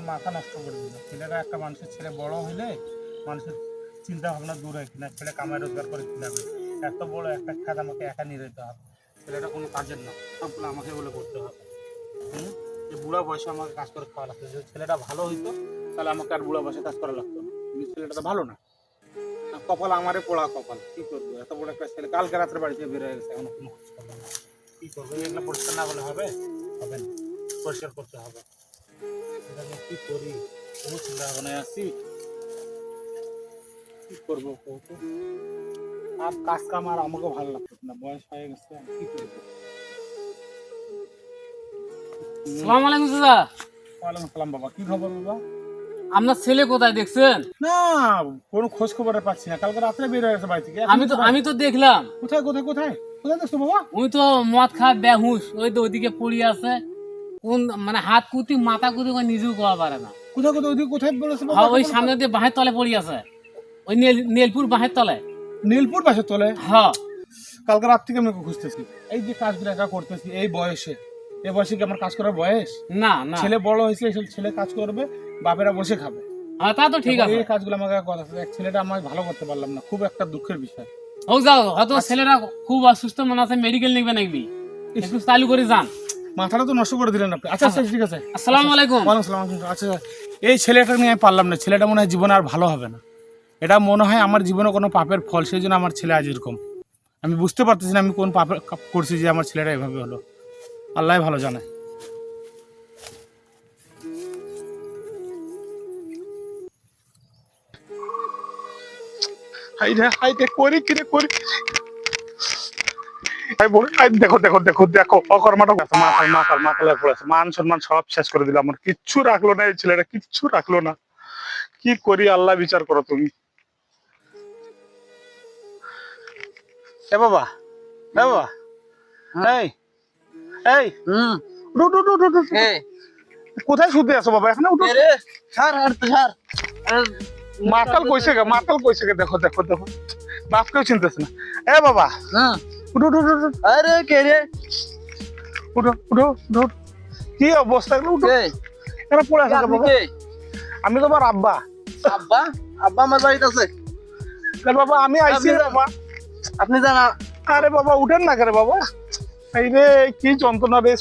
আমার মাথা নষ্ট করে দিল। ছেলেরা একটা মানুষের ছেলে বড় হইলে মানুষের চিন্তা ভাবনা দূর হয় কিনা, ছেলে কামাই রোজগার করে কিনাবে এত বড় একটা খাত আমাকে একা নিয়ে যেতে হবে। ছেলেটা কোনো কাজের না সবগুলো আমাকে বলে করতে হবে। হুম? যে বুড়া বয়সে আমাকে কাজ করে খাওয়া লাগতো। যদি ছেলেটা ভালো হইতো, তাহলে আমাকে আর বুড়া বয়সে কাজ করা লাগতো না। কিন্তু ছেলেটা তো ভালো না। কপাল আমারে পোড়া কপাল। কি করব? এত বড় একটা ছেলে কালকে রাত্রে বাড়িতে থেকে বের হয়ে গেছে। এখন কোনো খোঁজ খবর নেই। কি করব? এগুলো পরিষ্কার না করলে হবে? হবে না। পরিষ্কার করতে হবে। এটা কি করি? কোনো চিন্তা ভাবনায় আছি? কি করব কৌতো আর কাজ কাম আর আমাকে ভালো লাগতো না বয়স হয়ে গেছে আর কি করব? সালাম আলাইকুম চাচা। ওয়ালাইকুম সালাম বাবা। কি খবর বাবা? আপনার ছেলে কোথায় দেখছেন? না কোনো খোঁজ খবর পাচ্ছি না। কালকে রাত্রে বের হয়ে গেছে বাড়ি থেকে। আমি তো আমি তো দেখলাম। কোথায় কোথায় কোথায়? কোথায় দেখছ বাবা? ওই তো মদ খা বেহুশ। ওই তো ওইদিকে পড়ে আছে। কোন মানে হাত কুতি মাথা কুতি ওই নিজেও কোয়া পারে না। কোথায় কোথায় ওইদিকে কোথায় বলেছে বাবা? হ্যাঁ ওই সামনে দিয়ে বাঁহের তলে পড়ে আছে। ওই নীল নীলপুর বাঁহের তলে নীলপুর পাশে তোলে হ্যাঁ। কালকে রাত থেকে আমি ওকে খুঁজতেছি। এই যে কাজগুলো একা করতেছি এই বয়সে। এই বয়সে কি আমার কাজ করার বয়স? না না। ছেলে বড় হয়েছে এসব ছেলে কাজ করবে বাপেরা বসে খাবে। হ্যাঁ তা তো ঠিক আছে। এই কাজগুলো আমাকে কথা ছেলেটা আমার ভালো করতে পারলাম না খুব একটা দুঃখের বিষয়। হোক যাও হয়তো ছেলেরা খুব অসুস্থ মনে আছে মেডিকেল নিবে নাকি? একটু চালু করে যান। মাথাটা তো নষ্ট করে দিলেন আপনি। আচ্ছা আচ্ছা ঠিক আছে। আসসালামু আলাইকুম। ওয়ালাইকুম সালাম আচ্ছা এই ছেলেটা নিয়ে আমি পারলাম না। ছেলেটা মনে হয় জীবনে আর ভালো হবে না। এটা মনে হয় আমার জীবনে কোনো পাপের ফল সেই জন্য আমার ছেলে আজ এরকম। আমি বুঝতে পারতেছি না আমি কোন পাপের করছি যে আমার ছেলেটা এভাবে হলো। আল্লাহ ভালো জানে। হাই রে হাই রে করি কি রে করি? দেখো দেখো দেখো দেখো। অকর্মাটা মাথায় মাথার মাথায় পড়েছে। মান সম্মান সব শেষ করে দিল আমার কিচ্ছু রাখল না এই ছেলেটা কিচ্ছু রাখল না। কি করি আল্লাহ বিচার করো তুমি। এ বাবা এ বাবা। এই এই। এই। কোথায় শুতে আছো বাবা? এখন উঠো রে ছাড় আর আরে, মাতাল কইছে গে মাতাল কইছে গে। দেখো দেখো দেখো। বাপকেও চিনতেছে না। এ বাবা হ্যাঁ। উঠো উঠো উঠো, আরে কে রে উঠো উঠো উঠো কি অবস্থা এগুলো? উঠো কে? পড়ে কে? আমি তোমার আব্বা। আব্বা? আব্বা আমার বাড়িতে আছে। বাবা আমি আইছি বাবা। আপনি জানা আরে বাবা উঠেন না করে বাবা? এই রে কি যন্ত্রণা রে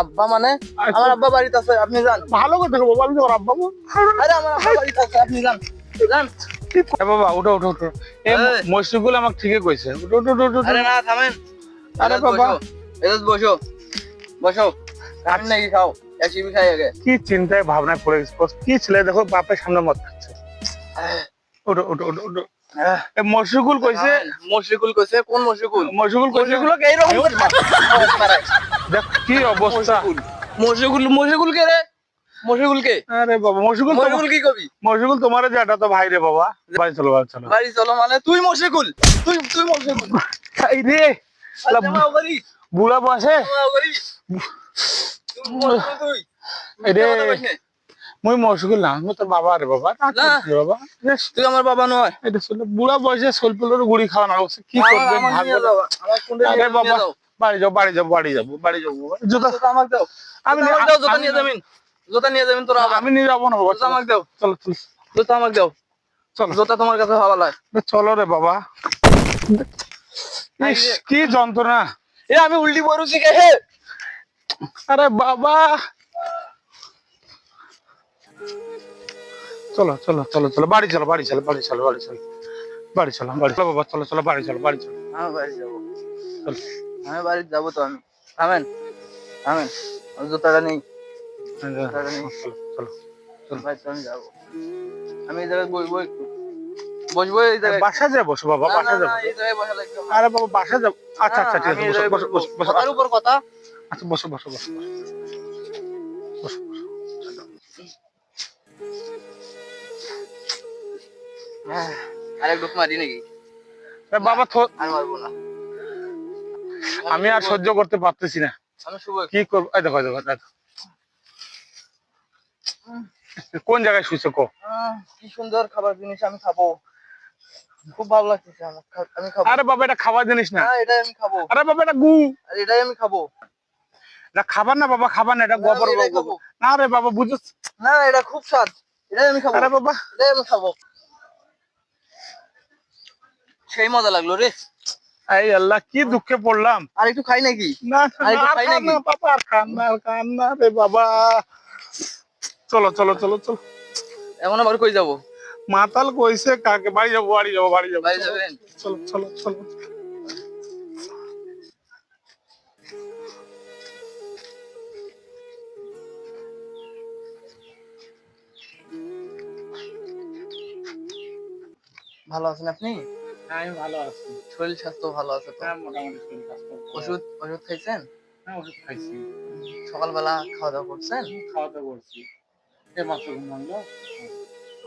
আব্বা মানে? আচ্ছা। আমার আব্বা বাড়িতে আছে আপনি জান ভালো করে দেখো বাবা আমি তোমার আব্বা বাবা। আরে আমার আব্বা বাড়িতে আছে আপনি জান জান এ বাবা উঠো উঠো উঠো। এই এই। মসজিদগুলো আমাকে ঠিকই কইছে। উঠো উঠো উঠো উঠো, উঠো আরে না থামেন। আরে বাবা। বসো। বসো। বসো। আপনি নাকি খাও। এসিবি খাই আগে। কি চিন্তায় ভাবনায় পড়ে গেছে। কি ছেলে দেখো বাপের সামনে মত খাচ্ছে। উঠো উঠো উঠো উঠো। এ মসজিদগুল কইছে? মশরিকুল কইছে। কোন মশরিকুল কইছে? করে দেখ কি অবস্থা। মশরিকুল মশরিকুল কে রে। কে আরে বাবা মসজিদগুল মশরিকুল কি কবি? মসজিদগুল তোমার যেটা তো ভাই রে বাবা বাড়ি চলো বাড়ি চলো। বাড়ি চলো মানে তুই তুই তুই রে বুড়া বসে। রে কইস নে। মুই মসজিদগুল না আমি তোর বাবা রে বাবা তুই আমার বাবা নয়। এটা শুনে বুড়া বয়সে সলপুলের গুড়ি খাওয়া না কি আরে বাবা বাড়ি যাও বাড়ি যাও বাড়ি যাব বাড়ি যাব। জুতা জুতা দাও। আমি আমি দাও জুতা নিয়ে যাবেন জুতা নিয়ে যাবেন তোরা আমি নিয়ে যাব না বাবা জুতা আমাকে দাও। চলো চলো। জুতা আমাকে দাও। চলো। জুতা তোমার কাছে ভালো লাগে চলো রে বাবা। কি যন্ত্রণা। এ আমি উল্টি পড়ুছি কে হে? আরে বাবা। চলো চলো চলো চলো বাড়ি চলো বাড়ি চলো বাড়ি চলো বাড়ি চলো বাড়ি চলো বাড়ি চলো বাবা চলো চলো বাড়ি চলো বাড়ি চলো। আমি বাড়ি যাব। চলো। আমি বাড়ি যাব তো আমি। থামেন থামেন জুতাটা নেই। আমি যাব। আমি এই জায়গায় বসবো একটু। বসবো এই জায়গায়? বাসা যাব বসো বাবা না, বাসা যাব না, এই জায়গায় বসা লাগবে আমার। আরে বাবা বাসা যাব আচ্ছা আচ্ছা ঠিক আমি আছে বসো বসো বসো বসো কথার উপর কথা। আচ্ছা বসো বসো বসো বসো। বসো আর ডুক মারি নাকি? বাবা আর মারবো না। আমি আর সহ্য করতে পারতেছি না। আমি কি করব? দেখো দেখো দেখো। কোন জায়গায় শুয়েছো কো? কি সুন্দর খাবার জিনিস আমি খাব। খুব ভালো লাগতেছে আমার আমি খাব। আরে বাবা এটা খাওয়া জিনিস না। হ্যাঁ আমি খাব। আরে বাবা এটা গু। আর এটাই আমি খাব। না খাবার না বাবা খাবার না এটা গোবর। না রে বাবা বুঝছ না এটা খুব স্বাদ। এটাই আমি খাব। আরে বাবা। এটাই আমি খাব। সেই মজা লাগল রে। এই আল্লাহ কি দুঃখে পড়লাম। আর একটু খাই নাকি? না আর একটু খাই নাকি? না বাবা আর খান না আর খান না রে বাবা। চলো চলো চলো চলো। এমন আবার কই যাব? মাতাল কইছে কাকে? বাড়ি যাব বাড়ি যাব বাড়ি যাব। বাড়ি যাবেন? চলো চলো চলো। ভালো আছেন আপনি? হ্যাঁ, আমি ভালো আছি। শরীর স্বাস্থ্য ভালো আছে তো? হ্যাঁ মোটামুটি শরীর স্বাস্থ্য ওষুধ ওষুধ খাইছেন? হ্যাঁ ওষুধ খাইছি। সকালবেলা খাওয়া দাওয়া করছেন? খাওয়া দাওয়া করছি। মাত্র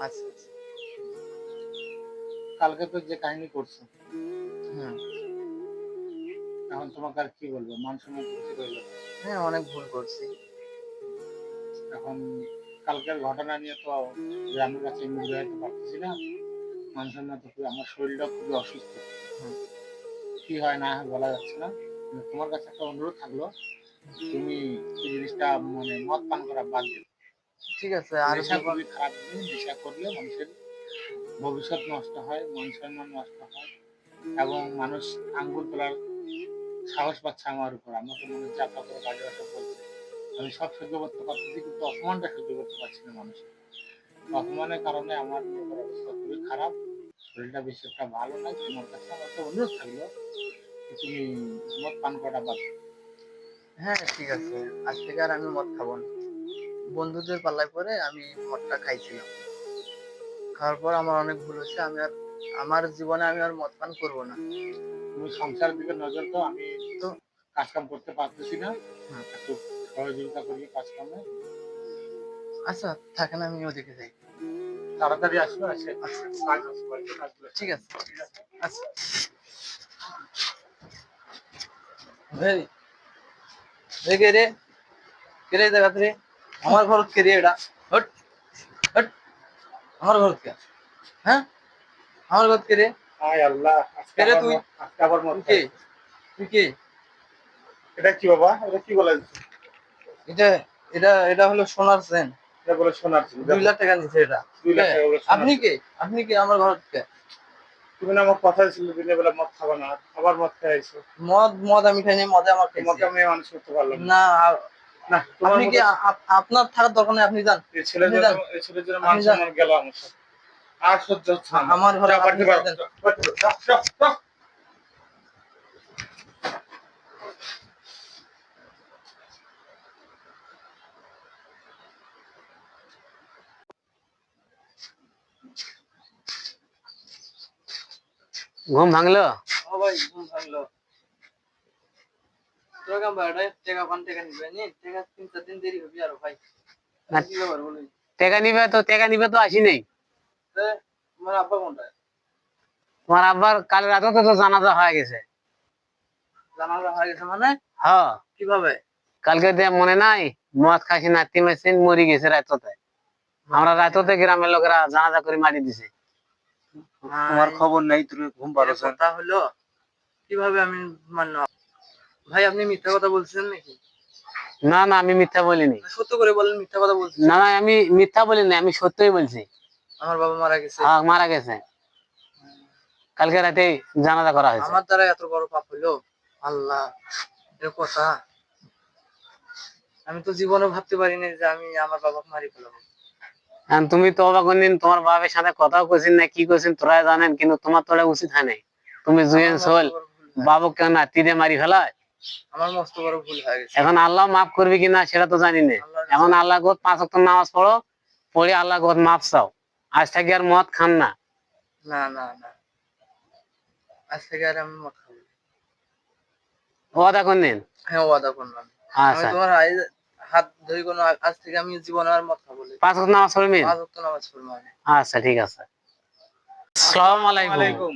আচ্ছা আচ্ছা। কালকে তো যে কাহিনী করছ। হুম এখন তোমাকে আর কি বলব? মান সম্মান হ্যাঁ অনেক ভুল করছি। এখন কালকের ঘটনা নিয়ে তো গ্রামের কাছে মুখ দেখাতে পারতেছি না মান সম্মান তো আমার শরীরটা খুবই অসুস্থ। কি হয় না হয় বলা যাচ্ছে না। তোমার কাছে একটা অনুরোধ থাকল তুমি এই জিনিসটা মানে মদ পান করা বাদ দিও। ঠিক আছে আর নেশা খুবই খারাপ জিনিস নেশা করলে মানুষের ভবিষ্যৎ নষ্ট হয় মন সম্মান নষ্ট হয় এবং মানুষ আঙ্গুল তোলার সাহস পাচ্ছে আমার উপর। আমাকে মনে হচ্ছে আপনার করে কাজে বাসা বলছে। আমি সব সহ্য করতে পারতেছি কিন্তু অপমানটা সহ্য করতে পারছি না মানুষের। অপমানের কারণে আমার অবস্থা খুবই খারাপ। শরীরটা বেশি একটা ভালো না তোমার কাছে আমার একটা অনুরোধ থাকল তুমি মদ পান করাটা বাদ হ্যাঁ ঠিক আছে। আজ থেকে আর আমি মদ খাব না। বন্ধুদের পাল্লায় পরে আমি মদটা খাইছিলাম। খাওয়ার পর আমার অনেক ভুল হচ্ছে আমি আর আমার জীবনে আমি আর মদ পান করব না। তুমি সংসারের দিকে নজর দাও আমি তো কাজ কাম করতে পারতেছি না। একটু সহযোগিতা করি কাজ কামে আচ্ছা থাকেন আমি ওদিকে যাই। তাড়াতাড়ি আসবে আসে। আচ্ছা আছে। ঠিক আছে। ঠিক আছে আচ্ছা এই কে রে? কে রে জায়গা রে? আমার ঘর কে রে এটা। হট হট আমার ঘর কে হ্যাঁ? আমার ঘর কে রে। হায় আল্লাহ আজকে কে রে তুই? মদ- আজকে আবার মদ কে? তুই কে? এটা কি বাবা? এটা কি বলে? এটা এটা এটা হলো সোনার চেন এটা বলে শোনার ছিল দুই লাখ টাকা নিছে এটা। দুই লাখ টাকা আপনি কে? আপনি কে? আমার ঘর কে তুমি না আমার কথা ছিল দিনের বেলা মদ খাবা না। আবার মদ খাইছো। মদ মদ আমি খাইনি মদে আমার খাইছি। আমি মানুষ করতে পারলাম না না আপনি কি আপনার থাকার দরকার নেই আপনি যান। এই ছেলের আপনি জন্য ছেলের জন্য মান সম্মান গেল আমার আর সহ্য হচ্ছে আমার ঘরে। ঘুম ভাঙলো? ও ভাই ঘুম ভাঙলো। তোরা কেমন টাকা পান টাকা নিবে নি টাকা তিন চার দিন দেরি হবে আর ভাই। না। কি ব্যাপার বলি? টেকা নিবে তো টেকা নিবে তো আসি নেই। তোমার আব্বা কোনটা? তোমার আব্বার কাল রাতে তো তো জানাজা হয়ে গেছে। জানাজা হয়ে গেছে মানে? হ্যাঁ কীভাবে? কালকে দিয়ে মনে নাই মদ খাসি নাতি মেশিন মরি গেছে রাততে। আমরা রাততে গ্রামের লোকেরা জানাজা করে মারি দিছে। তোমার খবর নাই তুমি ঘুম এর কথা হলো কীভাবে আমি মান্য? ভাই আপনি মিথ্যা কথা বলছেন নাকি? না না আমি মিথ্যা বলিনি। সত্য করে বলেন মিথ্যা কথা বলছেন না না আমি মিথ্যা বলিনি আমি সত্যই বলছি। আমার বাবা মারা গেছে। হ্যাঁ মারা গেছে। কালকে রাতে জানাজা করা হয়েছে। আমার দ্বারা এত বড় পাপ হইল? আল্লাহ এর কথা। আমি তো জীবনে ভাবতে পারিনি যে আমি আমার বাবাকে মারি ফেলাবো। এখন তুমি তো অবাক কোনদিন তোমার বাবার সাথে কথাও করছেন না কি করছেন তোরা জানেন কিন্তু তোমার তোলা উচিত হয় নাই। তুমি জুয়েন সোল মস্ত বড় ভুল। হয়ে- বাবু কেন নাতিরে মারি ফেলায়? আমার মস্ত বড় ভুল হয়ে গেছে। এখন আল্লাহ মাফ করবে কিনা সেটা তো জানি না। এখন আল্লাহ গোদ পাঁচ ওয়াক্ত নামাজ পড়ো পড়ে আল্লাহ গোদ মাফ চাও। আজ থেকে আর মদ খান না। না না না। আজ থেকে আর আমি মদ খাব ওয়াদা করলেন? হ্যাঁ ওয়াদা করলাম। আচ্ছা। তোমার হাত ধরে কোনো আজ থেকে আমি জীবনে আর মদ খাব পাঁচ ওয়াক্ত নামাজ পড়বেন? পাঁচ ওয়াক্ত নামাজ আচ্ছা ঠিক আছে। আসসালামু আলাইকুম। আলাইকুম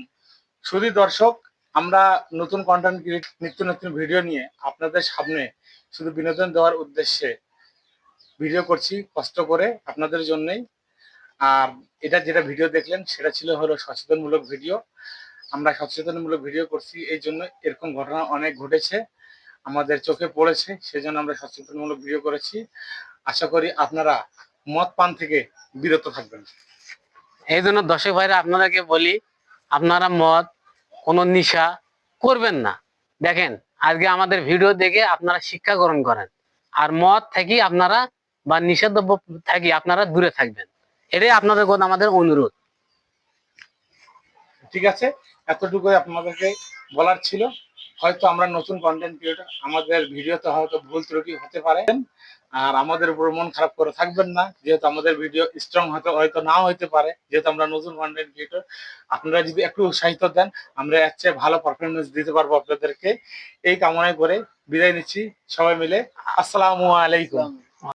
শুধু দর্শক আমরা নতুন কন্টেন্ট ক্রিয়েট নিত্য নতুন ভিডিও নিয়ে আপনাদের সামনে শুধু বিনোদন দেওয়ার উদ্দেশ্যে ভিডিও করছি, কষ্ট করে আপনাদের জন্যই। আর এটা যেটা ভিডিও দেখলেন, সেটা ছিল হলো সচেতনমূলক ভিডিও আমরা সচেতনমূলক ভিডিও করছি, এই জন্য এরকম ঘটনা অনেক ঘটেছে, আমাদের চোখে পড়েছে, সেজন্য আমরা সচেতনমূলক ভিডিও করেছি। আশা করি আপনারা মদ পান থেকে বিরত থাকবেন। এই জন্য দর্শক ভাইরা, আপনাদেরকে বলি, আপনারা মদ কোনো নিশা করবেন না। দেখেন, আজকে আমাদের ভিডিও দেখে আপনারা শিক্ষা গ্রহণ করেন। আর মদ থেকে আপনারা বা নিষেধব্য থাকি আপনারা দূরে থাকবেন। এটাই আপনাদের কথা, আমাদের অনুরোধ। ঠিক আছে এতটুকু আপনাদেরকে বলার ছিল। হয়তো আমরা নতুন কন্টেন্ট ক্রিয়েটর আমাদের ভিডিওতে হয়তো ভুল ত্রুটি হতে পারে। আর আমাদের উপর মন খারাপ করে থাকবেন না। যেহেতু আমাদের ভিডিও স্ট্রং হতে হয়তো নাও হইতে পারে। যেহেতু আমরা নতুন কন্টেন্ট ক্রিয়েটর আপনারা যদি একটু উৎসাহিত দেন, আমরা এর চেয়ে ভালো পারফরমেন্স দিতে পারব আপনাদেরকে। এই কামনায় করে বিদায় নিচ্ছি সবাই মিলে। আসসালামু আলাইকুম।